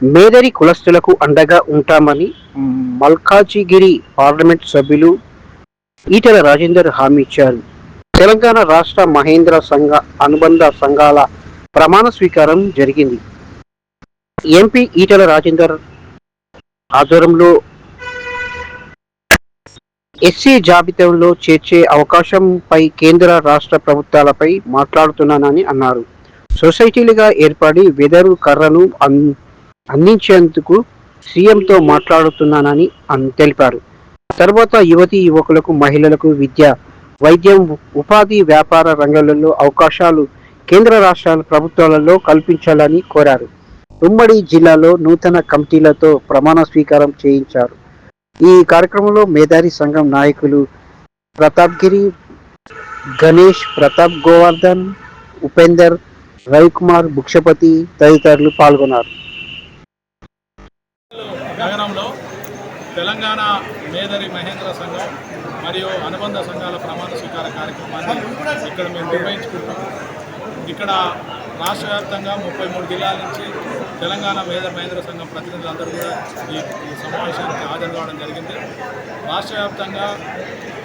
మేదరి కులస్తులకు అండగా ఉంటామని మల్కాజిగిరి పార్లమెంట్ సభ్యులు ఈటెల రాజేందర్ హామీ ఇచ్చారు. తెలంగాణ రాష్ట్ర మహేంద్ర సంఘ అనుబంధ సంఘాల ప్రమాణ స్వీకారం జరిగింది. ఎంపీ ఈటెల రాజేందర్ ఆధ్వర్యంలో ఎస్సీ జాబితాలో చేర్చే అవకాశంపై కేంద్ర రాష్ట్ర ప్రభుత్వాలపై మాట్లాడుతున్నానని అన్నారు. సొసైటీలుగా ఏర్పడి వెదరు కర్రను అందించేందుకు సీఎంతో మాట్లాడుతున్నానని తెలిపారు. తర్వాత యువతీ యువకులకు మహిళలకు విద్య వైద్యం ఉపాధి వ్యాపార రంగాలలో అవకాశాలు కేంద్ర రాష్ట్రాల ప్రభుత్వాలలో కల్పించాలని కోరారు. ఉమ్మడి జిల్లాలో నూతన కమిటీలతో ప్రమాణ స్వీకారం చేయించారు. ఈ కార్యక్రమంలో మేధారి సంఘం నాయకులు ప్రతాప్ గిరి గణేష్ ప్రతాప్ గోవర్ధన్ ఉపేందర్ రవికుమార్ భుక్షపతి తదితరులు పాల్గొన్నారు. తెలంగాణ మేదరి మహేంద్ర సంఘం మరియు అనుబంధ సంఘాల ప్రమాణ స్వీకార కార్యక్రమాన్ని ఇక్కడ మేము నిర్వహించుకుంటాం. ఇక్కడ రాష్ట్ర వ్యాప్తంగా ముప్పై మూడు జిల్లాల నుంచి తెలంగాణ మేదర్ మహేంద్ర సంఘం ప్రతినిధులందరూ కూడా ఈ సమావేశానికి హాజరు కావడం జరిగింది. రాష్ట్ర వ్యాప్తంగా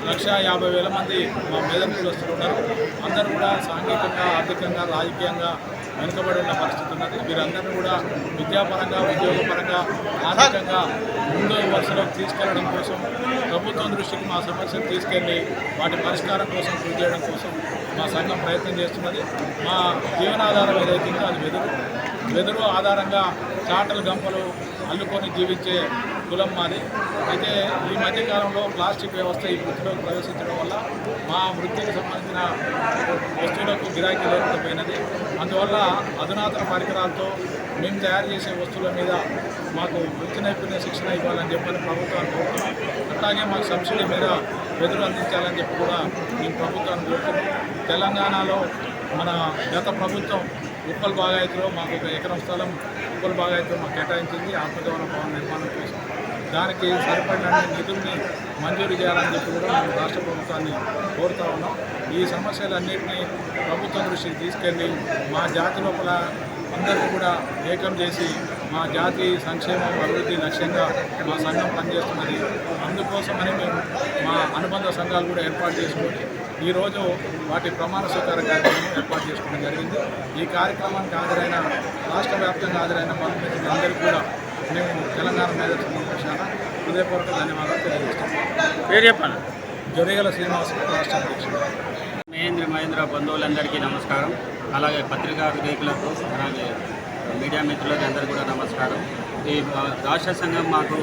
లక్ష యాభై వేల మంది మా మేదర్ ఉన్నారు. అందరూ కూడా సాంఘికంగా ఆర్థికంగా రాజకీయంగా వెనుకబడి ఉన్న పరిస్థితి ఉన్నది. వీరందరినీ కూడా విద్యాపరంగా ఉద్యోగపరంగా ఆర్థికంగా ముందు వరుసలోకి తీసుకెళ్ళడం కోసం ప్రభుత్వం దృష్టికి మా సమస్యలు తీసుకెళ్ళి వాటి పరిష్కారం కోసం కృషి చేయడం కోసం మా సంఘం ప్రయత్నం చేస్తున్నది. మా జీవనాధారం ఏదైతే అది వెదురు. వెదురు ఆధారంగా చాటలు గంపలు అల్లుకొని జీవించే కులం మాది. అయితే ఈ మధ్యకాలంలో ప్లాస్టిక్ వ్యవస్థ ఈ వృత్తిలోకి ప్రవేశించడం వల్ల మా వృత్తికి సంబంధించిన వస్తువులకు గిరాకీ లేకపోయినది. అందువల్ల అధునాతన పరికరాలతో మేము తయారు చేసే వస్తువుల మీద మాకు వృత్తి నైపుణ్య శిక్షణ ఇవ్వాలని చెప్పని ప్రభుత్వాన్ని కోరుతున్నాం. అట్లాగే మాకు సబ్సిడీ మీద వెదురు అందించాలని చెప్పి కూడా మేము ప్రభుత్వాన్ని కోరుతున్నాం. తెలంగాణలో మన గత ప్రభుత్వం ఉప్పల్ బాగాయతిలో మాకు ఒక ఎకరం స్థలం ఉప్పల్ బాగాయతిలో మాకు కేటాయించింది. ఆత్మగౌరవ భవన నిర్మాణం కోసం. దానికి సరిపడిన నిధుల్ని మంజూరు చేయాలని చెప్పి కూడా మేము రాష్ట్ర ప్రభుత్వాన్ని కోరుతా ఉన్నాం. ఈ సమస్యలన్నింటినీ ప్రభుత్వం దృష్టికి తీసుకెళ్ళి మా జాతి లోపల అందరినీ కూడా ఏకం చేసి మా జాతి సంక్షేమం అభివృద్ధి లక్ష్యంగా మా సంఘం పనిచేస్తున్నది. అందుకోసమని మేము మా అనుబంధ సంఘాలు కూడా ఏర్పాటు చేసుకొని ఈరోజు వాటి ప్రమాణ స్వీకార కార్యక్రమం ఏర్పాటు చేసుకోవడం జరిగింది. ఈ కార్యక్రమానికి హాజరైన రాష్ట్ర వ్యాప్తంగా హాజరైన అందరికీ కూడా మేము తెలంగాణ మేధా పక్షాన హృదయపూర్వక ధన్యవాదాలు తెలియజేస్తాం పేరు చెప్పండి. జొరిగల శ్రీనివాస రాష్ట్ర అధ్యక్షుడు. మహేంద్ర మహేంద్ర బంధువులందరికీ నమస్కారం. అలాగే పత్రికా విలేకరులకు అలాగే మీడియా మిత్రులకు అందరికీ కూడా నమస్కారం. ఈ రాష్ట్ర సంఘం మాకు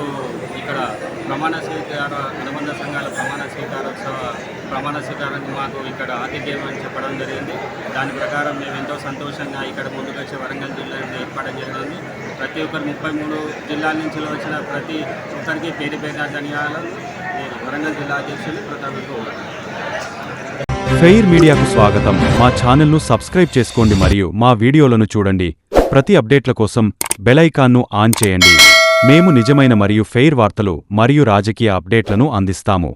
ఇక్కడ ప్రమాణ స్వీకార అనుబంధ సంఘాల ప్రమాణ స్వీకారోత్సవ ప్రమాణ స్వీకారానికి మాకు ఇక్కడ ఆతిథ్యం అని చెప్పడం జరిగింది. దాని ప్రకారం మేము ఎంతో సంతోషంగా ఇక్కడ ముందుకు వచ్చే వరంగల్ జిల్లాని ఏర్పడడం జరిగింది. ప్రతి ఒక్కరు ముప్పై మూడు జిల్లాల నుంచి వచ్చిన ప్రతి ఒక్కరికి పేరు పేరు ధన్యవాదాలు. నేను వరంగల్ జిల్లా అధ్యక్షులు ప్రతాప్ ఫెయిర్ మీడియాకు స్వాగతం. మా ఛానల్ను సబ్స్క్రైబ్ చేసుకోండి మరియు మా వీడియోలను చూడండి. ప్రతి అప్డేట్ల కోసం బెలైకాన్ను ఆన్ చేయండి. మేము నిజమైన మరియు ఫెయిర్ వార్తలు మరియు రాజకీయ అప్డేట్లను అందిస్తాము.